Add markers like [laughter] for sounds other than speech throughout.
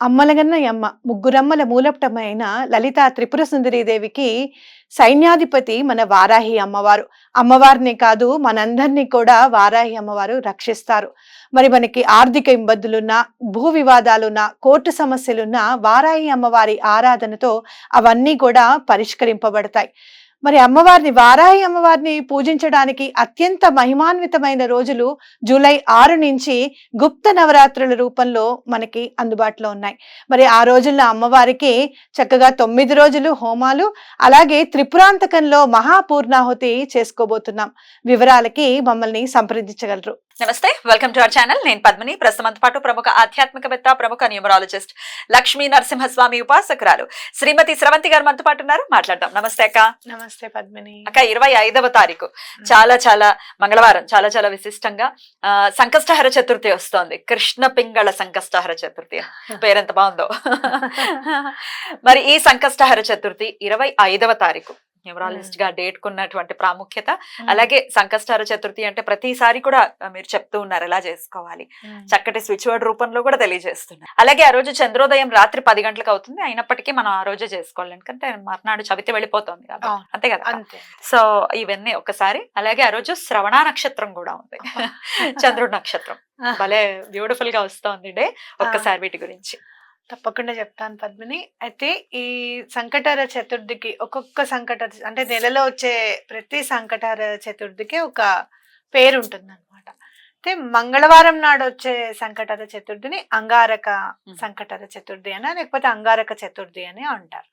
అమ్మలగన్న యమ్మ ముగ్గురమ్మల మూలపటమైన లలిత త్రిపుర సుందరీదేవికి సైన్యాధిపతి మన వారాహి అమ్మవారు. అమ్మవారిని కాదు మనందరినీ కూడా వారాహి అమ్మవారు రక్షిస్తారు. మరి మనకి ఆర్థిక ఇబ్బందులున్నా భూ వివాదాలున్నా కోర్టు సమస్యలున్నా వారాహి అమ్మవారి ఆరాధనతో అవన్నీ కూడా పరిష్కరింపబడతాయి. మరి అమ్మవారిని వారాహి అమ్మవారిని పూజించడానికి అత్యంత మహిమాన్వితమైన రోజులు జూలై ఆరు నుంచి గుప్త నవరాత్రుల రూపంలో మనకి అందుబాటులో ఉన్నాయి. మరి ఆ రోజుల్లో అమ్మవారికి చక్కగా తొమ్మిది రోజులు హోమాలు అలాగే త్రిపురాంతకంలో మహాపూర్ణాహుతి చేసుకోబోతున్నాం. వివరాలకి మమ్మల్ని సంప్రదించగలరు. నమస్తే వెల్కమ్ టు అవర్ ఛానల్. నేను పద్మిని. ప్రస్తుతం పాటు ప్రముఖ ఆధ్యాత్మికవేత్త ప్రముఖ న్యూమరాలజిస్ట్ లక్ష్మీ నరసింహస్వామి ఉపాసకురాలు శ్రీమతి స్రవంతి గారు మనతో పాటు ఉన్నారు. మాట్లాడదాం. నమస్తే అక్క. నమస్తే పద్మిని. అక్క ఇరవై ఐదవ తారీఖు. చాలా చాలా మంగళవారం చాలా చాలా విశిష్టంగా ఆ, సంకష్టహర చతుర్థి వస్తోంది. కృష్ణ పింగళ సంకష్టహర చతుర్థి. [laughs] పేరెంత బాగుందో. [laughs] మరి ఈ సంకష్టహర చతుర్థి ఇరవై ఐదవ తారీఖు. న్యూమరాలజిస్ట్గా డేట్ కున్నటువంటి ప్రాముఖ్యత అలాగే సంకష్టహర చతుర్థి అంటే ప్రతిసారి కూడా మీరు చెప్తూ ఉన్నారు ఎలా చేసుకోవాలి. చక్కటి స్విచ్ వర్డ్ రూపంలో కూడా తెలియజేస్తున్నారు. అలాగే ఆ రోజు చంద్రోదయం రాత్రి పది గంటలకు అవుతుంది. అయినప్పటికీ మనం ఆ రోజే చేసుకోవాలి. ఎందుకంటే మర్నాడు చవితి వెళ్ళిపోతుంది. అంతే కదా? సో ఇవన్నీ ఒకసారి. అలాగే ఆ రోజు శ్రవణ నక్షత్రం కూడా ఉంది. [laughs] చంద్రుడి నక్షత్రం. భలే బ్యూటిఫుల్గా వస్తోంది డే. ఒక్కసారి వీటి గురించి. తప్పకుండా చెప్తాను పద్మిని. అయితే ఈ సంకటార చతుర్థికి ఒక్కొక్క సంకట అంటే నెలలో వచ్చే ప్రతి సంకటార చతుర్థికి ఒక పేరు ఉంటుంది అనమాట అయితే మంగళవారం నాడు వచ్చే సంకటార చతుర్థిని అంగారక సంకటార చతుర్థి అని లేకపోతే అంగారక చతుర్థి అని అంటారు.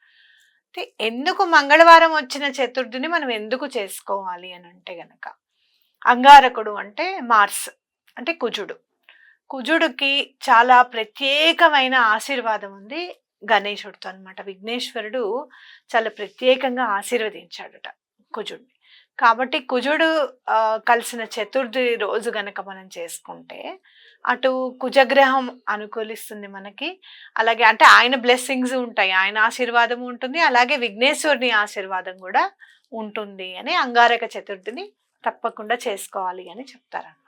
అయితే ఎందుకు మంగళవారం వచ్చిన చతుర్థిని మనం ఎందుకు చేసుకోవాలి అని అంటే గనక అంగారకుడు అంటే మార్స్ అంటే కుజుడు. కుజుడికి చాలా ప్రత్యేకమైన ఆశీర్వాదం ఉంది గణేశుడితో అన్నమాట. విఘ్నేశ్వరుడు చాలా ప్రత్యేకంగా ఆశీర్వదించాడట కుజుడిని. కాబట్టి కుజుడు కలిసిన చతుర్థి రోజు గనక మనం చేసుకుంటే అటు కుజగ్రహం అనుకూలిస్తుంది మనకి. అలాగే అంటే ఆయన బ్లెస్సింగ్స్ ఉంటాయి ఆయన ఆశీర్వాదం ఉంటుంది అలాగే విఘ్నేశ్వరుని ఆశీర్వాదం కూడా ఉంటుంది అని అంగారక చతుర్థిని తప్పకుండా చేసుకోవాలి అని చెప్తారు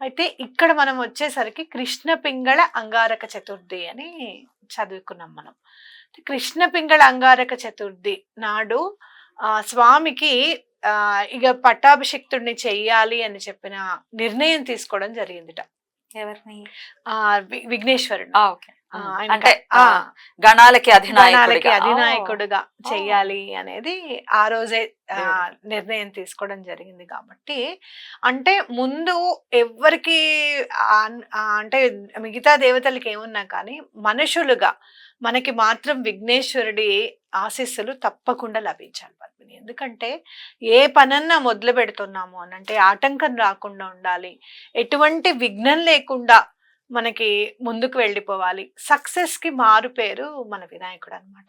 అయితే ఇక్కడ మనం వచ్చేసరికి కృష్ణ పింగళ అంగారక చతుర్థి అని చదువుకున్నాం మనం. కృష్ణ పింగళ అంగారక చతుర్థి నాడు ఆ స్వామికి ఆ ఇక పట్టాభిషిక్తుడిని చెయ్యాలి అని చెప్పిన నిర్ణయం తీసుకోవడం జరిగిందిట. ఎవరిని? విఘ్నేశ్వరుడు ఓకే. అంటే గణాలకి గణాలకి అధినాయకుడిగా చెయ్యాలి అనేది ఆ రోజే నిర్ణయం తీసుకోవడం జరిగింది కాబట్టి అంటే ముందు ఆ అంటే మిగతా దేవతలకి ఏమున్నా కానీ మనుషులుగా మనకి మాత్రం విఘ్నేశ్వరుడి ఆశీస్సులు తప్పకుండా లభించాలి పద్మిని. ఎందుకంటే ఏ పనన్నా మొదలు పెడుతున్నాము అని అంటే ఆటంకం రాకుండా ఉండాలి. ఎటువంటి విఘ్నం లేకుండా మనకి ముందుకు వెళ్ళిపోవాలి. సక్సెస్కి మారు పేరు మన వినాయకుడు అన్నమాట.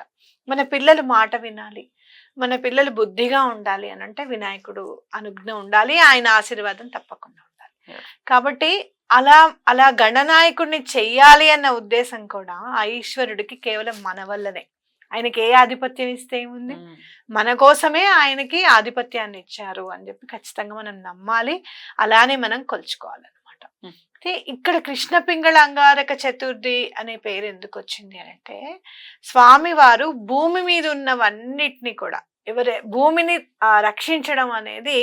మన పిల్లలు మాట వినాలి. మన పిల్లలు బుద్ధిగా ఉండాలి అని అంటే వినాయకుడు అనుజ్ఞ ఉండాలి. ఆయన ఆశీర్వాదం తప్పకుండా ఉండాలి. కాబట్టి అలా అలా గణనాయకుడిని చెయ్యాలి అన్న ఉద్దేశం కూడా ఆ ఈశ్వరుడికి కేవలం మన వల్లనే. ఆయనకి ఏ ఆధిపత్యం ఇస్తే ఏముంది? ఉమ్. మన కోసమే ఆయనకి ఆధిపత్యాన్ని ఇచ్చారు అని చెప్పి ఖచ్చితంగా మనం నమ్మాలి. అలానే మనం కొలుచుకోవాలన్నమాట. అయితే ఇక్కడ కృష్ణ పింగళ అంగారక చతుర్థి అనే పేరు ఎందుకు వచ్చింది అని అంటే స్వామివారు భూమి మీద ఉన్నవన్నిటిని కూడా ఎవరే భూమిని రక్షించడం అనేది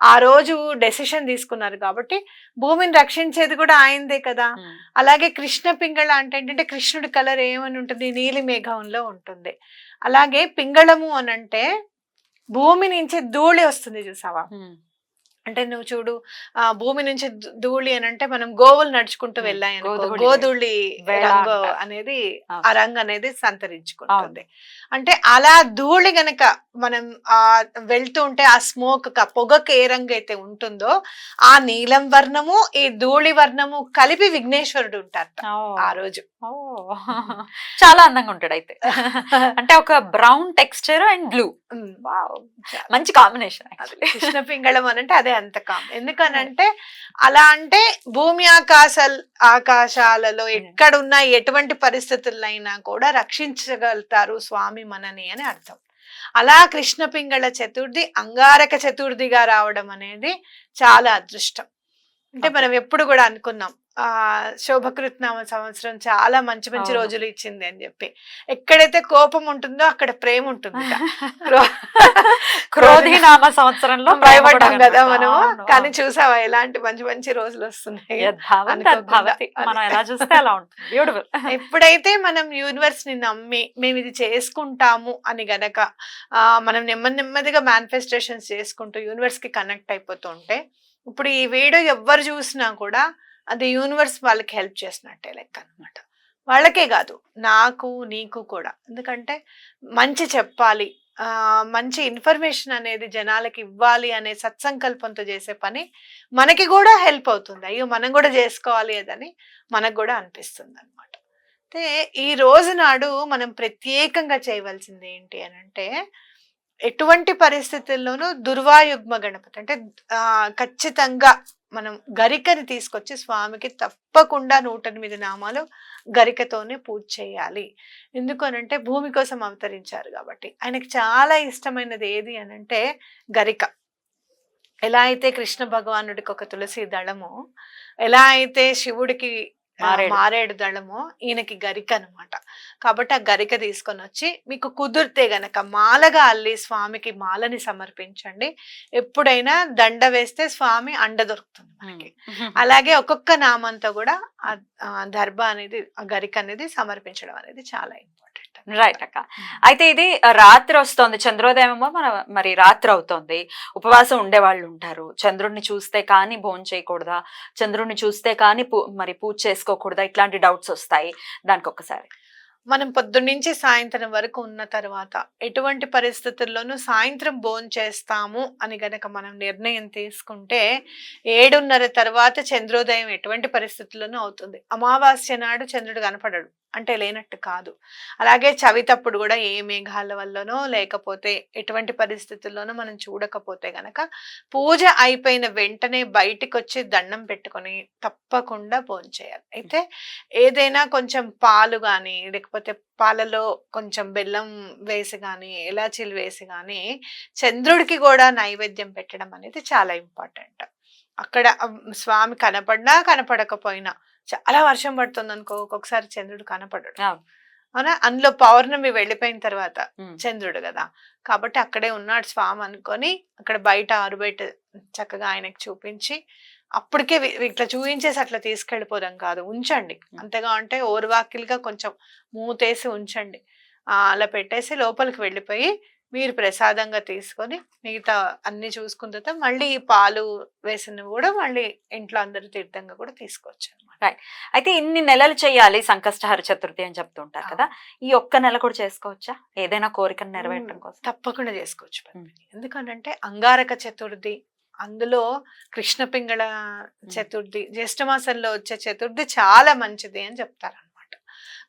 ఆ రోజు డెసిషన్ తీసుకున్నారు కాబట్టి భూమిని రక్షించేది కూడా ఆయనదే కదా. అలాగే కృష్ణ పింగళ అంటే ఏంటంటే కృష్ణుడి కలర్ ఏమని ఉంటుంది నీలి మేఘంలో ఉంటుంది అలాగే పింగళము అని అంటే భూమి నుంచి ధూళి వస్తుంది చూసావా. అంటే నువ్వు చూడు ఆ భూమి నుంచి ధూళి అని అంటే మనం గోవులు నడుచుకుంటూ వెళ్ళాయి గోధూళి రంగు. అనేది. ఆ రంగు అనేది సంతరించుకుంటుంది అంటే అలా ధూళి గనక మనం ఆ వెళ్తూ ఉంటే ఆ స్మోక్ పొగకు ఏ రంగు అయితే ఉంటుందో ఆ నీలం వర్ణము ఈ ధూళి వర్ణము కలిపి విఘ్నేశ్వరుడు ఉంటారు. ఆ రోజు ఓ. [laughs] చాలా అందంగా ఉంటాడు అయితే [laughs] అంటే ఒక బ్రౌన్ టెక్స్చర్ అండ్ బ్లూ. మంచి కాంబినేషన్ కృష్ణ పింగళం అని అంటే అదే అంత కామ్ [laughs] ఎందుకనంటే అలా అంటే భూమి ఆకాశాల ఆకాశాలలో ఎక్కడున్న ఎటువంటి పరిస్థితులైనా కూడా రక్షించగలుగుతారు స్వామి మనని అని అర్థం. అలా కృష్ణ పింగళ చతుర్థి అంగారక చతుర్థిగా రావడం అనేది చాలా అదృష్టం. అంటే. మనం ఎప్పుడు కూడా అనుకున్నాం శోభకృత్నామ సంవత్సరం చాలా మంచి మంచి. రోజులు ఇచ్చింది అని చెప్పి ఎక్కడైతే కోపం ఉంటుందో అక్కడ ప్రేమ ఉంటుంది క్రో- [laughs] క్రోధి నామ సంవత్సరంలో భయపడ్డాం కదా. మనము అవును, కానీ. చూసావా ఎలాంటి మంచి మంచి రోజులు వస్తున్నాయి. మనం ఎలా చూస్తే అలా ఉంటుంది బ్యూటిఫుల్ [laughs] ఎప్పుడైతే మనం యూనివర్స్ని నమ్మి మేము ఇది చేసుకుంటాము అని గనక ఆ, మనం నెమ్మది నెమ్మదిగా మేనిఫెస్టేషన్స్ చేసుకుంటూ యూనివర్స్కి కనెక్ట్ అయిపోతూ ఉంటే ఇప్పుడు ఈ వీడియో ఎవ్వరు చూసినా కూడా అది యూనివర్స్ వాళ్ళకి హెల్ప్ చేసినట్టే లెక్క అనమాట వాళ్ళకే కాదు నాకు నీకు కూడా. ఎందుకంటే మంచి చెప్పాలి. మంచి ఇన్ఫర్మేషన్ అనేది జనాలకి ఇవ్వాలి అనే సత్సంకల్పంతో చేసే పని మనకి కూడా హెల్ప్ అవుతుంది. అయ్యో మనం కూడా చేసుకోవాలి అదని మనకు కూడా అనిపిస్తుంది అనమాట అయితే ఈ రోజు నాడు మనం ప్రత్యేకంగా చేయవలసింది ఏంటి అని అంటే ఎటువంటి పరిస్థితుల్లోనూ దుర్వాయుగ్మ గణపతి అంటే ఖచ్చితంగా మనం గరికని తీసుకొచ్చి స్వామికి తప్పకుండా నూట ఎనిమిది నామాలు గరికతోనే పూజ చేయాలి. ఎందుకు అనంటే భూమి కోసం అవతరించారు కాబట్టి. ఆయనకి చాలా ఇష్టమైనది ఏది అనంటే గరిక. ఎలా అయితే కృష్ణ భగవానుడికి ఒక తులసి దళము ఎలా అయితే శివుడికి మారేడు. దళము ఈయనకి గరిక అన్నమాట. కాబట్టి ఆ గరిక తీసుకొని వచ్చి మీకు కుదిరితే గనక మాలగా అల్లి స్వామికి మాలని సమర్పించండి. ఎప్పుడైనా దండ వేస్తే స్వామి అండ దొరుకుతుంది మనకి. [laughs] అలాగే ఒక్కొక్క నామంతో కూడా ఆ దర్భ అనేది ఆ గరిక అనేది సమర్పించడం అనేది చాలా ఇంపార్టెంట్. రైట్ అక్క. అయితే ఇది రాత్రి వస్తోంది. చంద్రోదయం ఏమో మన మరి రాత్రి అవుతోంది. ఉపవాసం ఉండే వాళ్ళు ఉంటారు. చంద్రుడిని చూస్తే కానీ భోజనం చేయకూడదా? చంద్రుడిని చూస్తే కానీ పూ- మరి పూజ చేసుకోకూడదా? ఇట్లాంటి డౌట్స్ వస్తాయి. దానికి ఒక్కసారి మనం పొద్దున్నుంచి సాయంత్రం వరకు ఉన్న తర్వాత ఎటువంటి పరిస్థితుల్లోనూ సాయంత్రం భోజనం చేస్తాము అని గనక మనం నిర్ణయం తీసుకుంటే ఏడున్నర తర్వాత చంద్రోదయం ఎటువంటి పరిస్థితుల్లోనూ అవుతుంది. అమావాస్య నాడు చంద్రుడు కనపడడు. అంటే లేనట్టు కాదు. అలాగే చవితప్పుడు కూడా ఏ మేఘాల వల్లనో లేకపోతే ఎటువంటి పరిస్థితుల్లోనో మనం చూడకపోతే గనక పూజ అయిపోయిన వెంటనే బయటికి వచ్చి దండం పెట్టుకొని తప్పకుండా భోంచేయాలి అయితే ఏదైనా కొంచెం పాలు కానీ లేకపోతే పాలలో కొంచెం బెల్లం వేసి కానీ ఇలాచీలు వేసి కానీ చంద్రుడికి కూడా నైవేద్యం పెట్టడం అనేది చాలా ఇంపార్టెంట్. అక్కడ స్వామి కనపడినా కనపడకపోయినా చాలా వర్షం పడుతుంది అనుకో ఒక్కొక్కసారి చంద్రుడు కనపడడు. అవును. అందులో పౌర్ణమి వెళ్ళిపోయిన తర్వాత. చంద్రుడు కదా. కాబట్టి అక్కడే ఉన్నాడు స్వామి అనుకొని అక్కడ బయట ఆరుబయట చక్కగా ఆయనకి చూపించి అప్పటికే ఇట్లా చూపించేసి అట్లా తీసుకెళ్ళిపోదాం కాదు ఉంచండి. అంతగా అంటే ఓర్వాకిలుగా కొంచెం మూతేసి ఉంచండి. ఆ, అలా పెట్టేసి లోపలికి వెళ్ళిపోయి మీరు ప్రసాదంగా తీసుకొని మిగతా అన్ని చూసుకున్న తర్వాత మళ్ళీ ఈ పాలు వేసినవి కూడా మళ్ళీ ఇంట్లో అందరూ తీర్థంగా కూడా తీసుకోవచ్చు అనమాట. అయితే ఇన్ని నెలలు చేయాలి సంకష్టహర చతుర్థి అని చెప్తుంటారు కదా. ఈ ఒక్క నెల కూడా చేసుకోవచ్చా? ఏదైనా కోరికను నెరవేరడం కోసం? తప్పకుండా చేసుకోవచ్చు. ఎందుకనంటే అంగారక చతుర్థి అందులో కృష్ణ పింగళ చతుర్థి జ్యేష్ఠ మాసంలో వచ్చే చతుర్థి చాలా మంచిది అని చెప్తారనమాట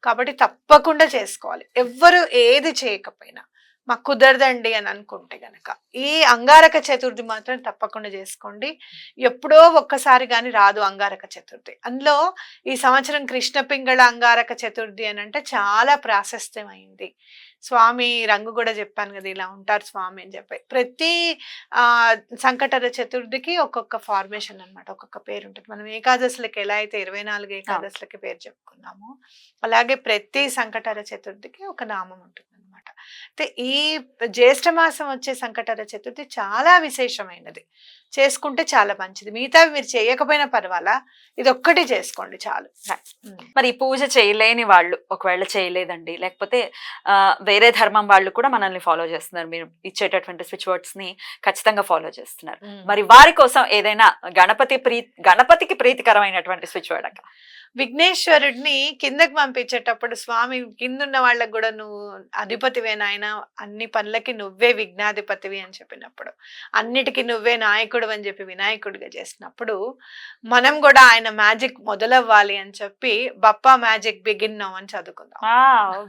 కాబట్టి తప్పకుండా చేసుకోవాలి. ఎవ్వరు ఏది చేయకపోయినా. మాకు కుదరదండి అని అనుకుంటే గనక. ఈ అంగారక చతుర్థి మాత్రం తప్పకుండా చేసుకోండి. ఎప్పుడో ఒక్కసారి కానీ రాదు అంగారక చతుర్థి. అందులో ఈ సంవత్సరం కృష్ణ పింగళ అంగారక చతుర్థి అని అంటే చాలా ప్రాశస్త్యమైంది. స్వామి రంగు కూడా చెప్పాను కదా ఇలా ఉంటారు స్వామి అని చెప్పి. ప్రతి ఆ సంకటర చతుర్థికి ఒక్కొక్క ఫార్మేషన్ అన్నమాట ఒక్కొక్క పేరు ఉంటుంది. మనం ఏకాదశులకి ఎలా అయితే ఇరవై నాలుగు ఏకాదశులకి పేరు చెప్పుకున్నామో అలాగే ప్రతి సంకటర చతుర్థికి ఒక నామం ఉంటుంది. అనమాట. అంటే ఈ జ్యేష్ఠ మాసం వచ్చే సంకటర చతుర్థి చాలా విశేషమైనది. చేసుకుంటే చాలా మంచిది. మిగతావి మీరు చేయకపోయినా పర్వాలా? ఇది ఒక్కటి చేసుకోండి చాలు. మరి ఈ పూజ చేయలేని వాళ్ళు ఒకవేళ చేయలేదండి. లేకపోతే వేరే ధర్మం వాళ్ళు కూడా మనల్ని ఫాలో చేస్తున్నారు. మీరు ఇచ్చేటటువంటి స్విచ్ వర్డ్స్ని ఖచ్చితంగా ఫాలో చేస్తున్నారు. మరి వారి కోసం ఏదైనా గణపతి ప్రీ గణపతికి ప్రీతికరమైనటువంటి స్విచ్ వర్డ్ అక్క? విఘ్నేశ్వరుడిని కిందకి పంపించేటప్పుడు స్వామి కిందున్న వాళ్ళకి కూడా నువ్వు అధిపతివే నాయన. అన్ని పనులకి నువ్వే విఘ్నాధిపతివి అని చెప్పినప్పుడు. అన్నిటికీ నువ్వే నాయకుడు అని చెప్పి వినాయకుడిగా చేసినప్పుడు మనం కూడా ఆయన మ్యాజిక్ మొదలవ్వాలి అని చెప్పి బప్పా మ్యాజిక్ బిగిన్ నౌ అని చదువుకుందాం.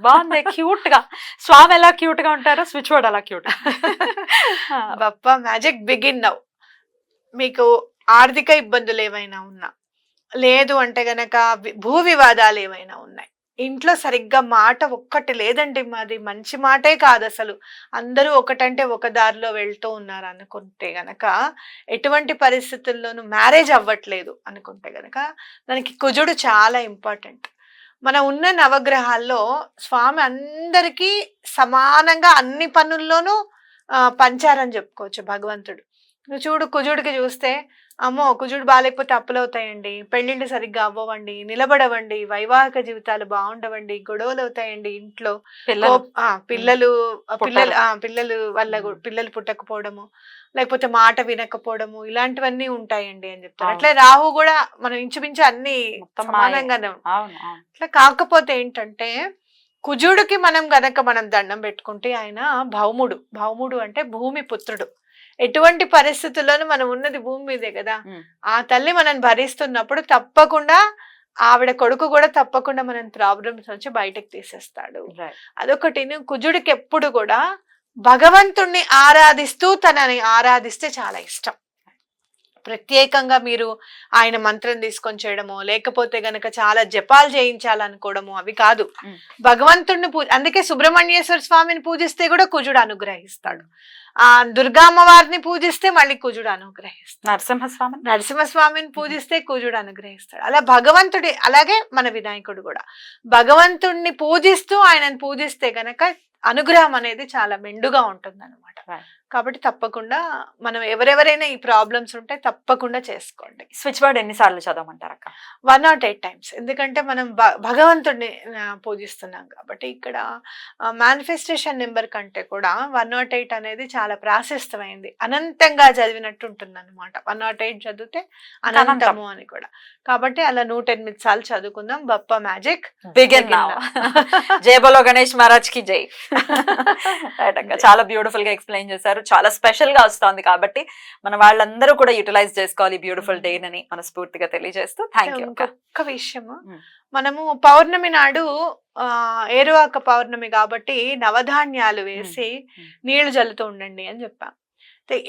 బాగుంది. క్యూట్గా స్వామి ఎలా క్యూట్గా ఉంటారో స్విచ్ వర్డ్ అలా cute [laughs] Bappa magic begin now మీకు ఆర్థిక ఇబ్బందులు ఏమైనా ఉన్నా లేదు అంటే గనక భూ వివాదాలు ఏమైనా ఉన్నాయి ఇంట్లో సరిగ్గా మాట ఒక్కటి లేదండి మాది. మంచి మాటే కాదు అసలు. అందరూ ఒకటంటే ఒక దారిలో వెళ్తూ ఉన్నారు అనుకుంటే గనక ఎటువంటి పరిస్థితుల్లోనూ మ్యారేజ్ అవ్వట్లేదు అనుకుంటే గనక దానికి కుజుడు చాలా ఇంపార్టెంట్. మన ఉన్న నవగ్రహాల్లో స్వామి అందరికీ సమానంగా అన్ని పనుల్లోనూ పంచారని చెప్పుకోవచ్చు భగవంతుడు. నువ్వు చూడు కుజుడికి చూస్తే అమ్మో కుజుడు బాగాలేకపోతే అప్పులు అవుతాయండి పెళ్ళిళ్ళు సరిగ్గా అవ్వవండి నిలబడవండి వైవాహిక జీవితాలు బాగుండవండి గొడవలు అవుతాయండి ఇంట్లో ఆ, పిల్లలు ఆ, పిల్లలు. ఆ, పిల్లలు వల్ల గు-. పిల్లలు పుట్టకపోవడము లేకపోతే మాట వినకపోవడము ఇలాంటివన్నీ ఉంటాయండి అని చెప్తారు అవును. అట్లే రాహు కూడా మనం ఇంచుమించు అన్ని మొత్తం మాయే. సమానంగానే ఉంటాయి. అవును అవును అట్లా కాకపోతే ఏంటంటే కుజుడికి మనం గనక మనం దండం పెట్టుకుంటే ఆయన భౌముడు భౌముడు అంటే భూమి పుత్రుడు ఎటువంటి పరిస్థితుల్లోనూ మనం ఉన్నది భూమి మీదే కదా. ఆ తల్లి మనం భరిస్తున్నప్పుడు తప్పకుండా ఆవిడ కొడుకు కూడా తప్పకుండా మనం ప్రాబ్లమ్స్ నుంచి బయటకు తీసేస్తాడు. అదొకటి కుజుడికి ఎప్పుడు కూడా భగవంతుణ్ణి ఆరాధిస్తూ తనని ఆరాధిస్తే చాలా ఇష్టం ప్రత్యేకంగా మీరు ఆయన మంత్రం తీసుకొని చేయడమో లేకపోతే గనక చాలా జపాలు చేయించాలనుకోవడము అవి కాదు. Mm. భగవంతుణ్ణి పూ అందుకే సుబ్రహ్మణ్యేశ్వర స్వామిని పూజిస్తే కూడా కుజుడు అనుగ్రహిస్తాడు. ఆ దుర్గామ్మవారిని పూజిస్తే మళ్ళీ కుజుడు అనుగ్రహిస్తాడు. నరసింహస్వామి నరసింహస్వామిని పూజిస్తే కుజుడు అనుగ్రహిస్తాడు. అలా భగవంతుడి అలాగే మన వినాయకుడు కూడా. భగవంతుణ్ణి పూజిస్తూ ఆయనను పూజిస్తే గనక అనుగ్రహం అనేది చాలా మెండుగా ఉంటుంది అనమాట. కాబట్టి తప్పకుండా మనం ఎవరెవరైనా ఈ ప్రాబ్లమ్స్ ఉంటే తప్పకుండా చేసుకోండి. స్విచ్ బోర్డ్ ఎన్నిసార్లు చదవమంటారు అక్క వన్ నాట్ ఎయిట్ టైమ్స్ ఎందుకంటే మనం భగవంతుడిని పూజిస్తున్నాం కాబట్టి ఇక్కడ మేనిఫెస్టేషన్ నెంబర్ కంటే కూడా వన్ నాట్ ఎయిట్ అనేది చాలా ప్రాశస్తమైంది. అనంతంగా చదివినట్టు ఉంటుంది అనమాట వన్ నాట్ ఎయిట్ చదివితే అనంతం. అనంతము అని కూడా. కాబట్టి అలా నూట ఎనిమిది సార్లు చదువుకుందాం. బప్ప మ్యాజిక్ బిగిన్ నౌ [laughs] జై బలో గణేష్ మహారాజ్కి జై [laughs] చాలా బ్యూటిఫుల్గా ఎక్స్ప్లెయిన్ చేశారు. చాలా స్పెషల్గా వస్తోంది కాబట్టి మన వాళ్ళందరూ కూడా యూటిలైజ్ చేసుకోవాలి బ్యూటిఫుల్ డే అని మనస్ఫూర్తిగా తెలియజేస్తూ థ్యాంక్ యూ ఇంకొక విషయము Mm. మనము పౌర్ణమి నాడు ఏరువాక పౌర్ణమి కాబట్టి నవధాన్యాలు వేసి Mm. నీళ్ళు జల్లుతూ ఉండండి అని చెప్పాం.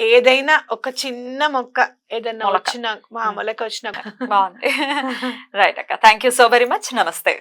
ఏదైనా ఒక చిన్న మొక్క ఏదైనా. వచ్చిన మా Mm. మొలక వచ్చిన [laughs] బాగుంది. [laughs] రైట్ అక్క. Thank you so very much నమస్తే.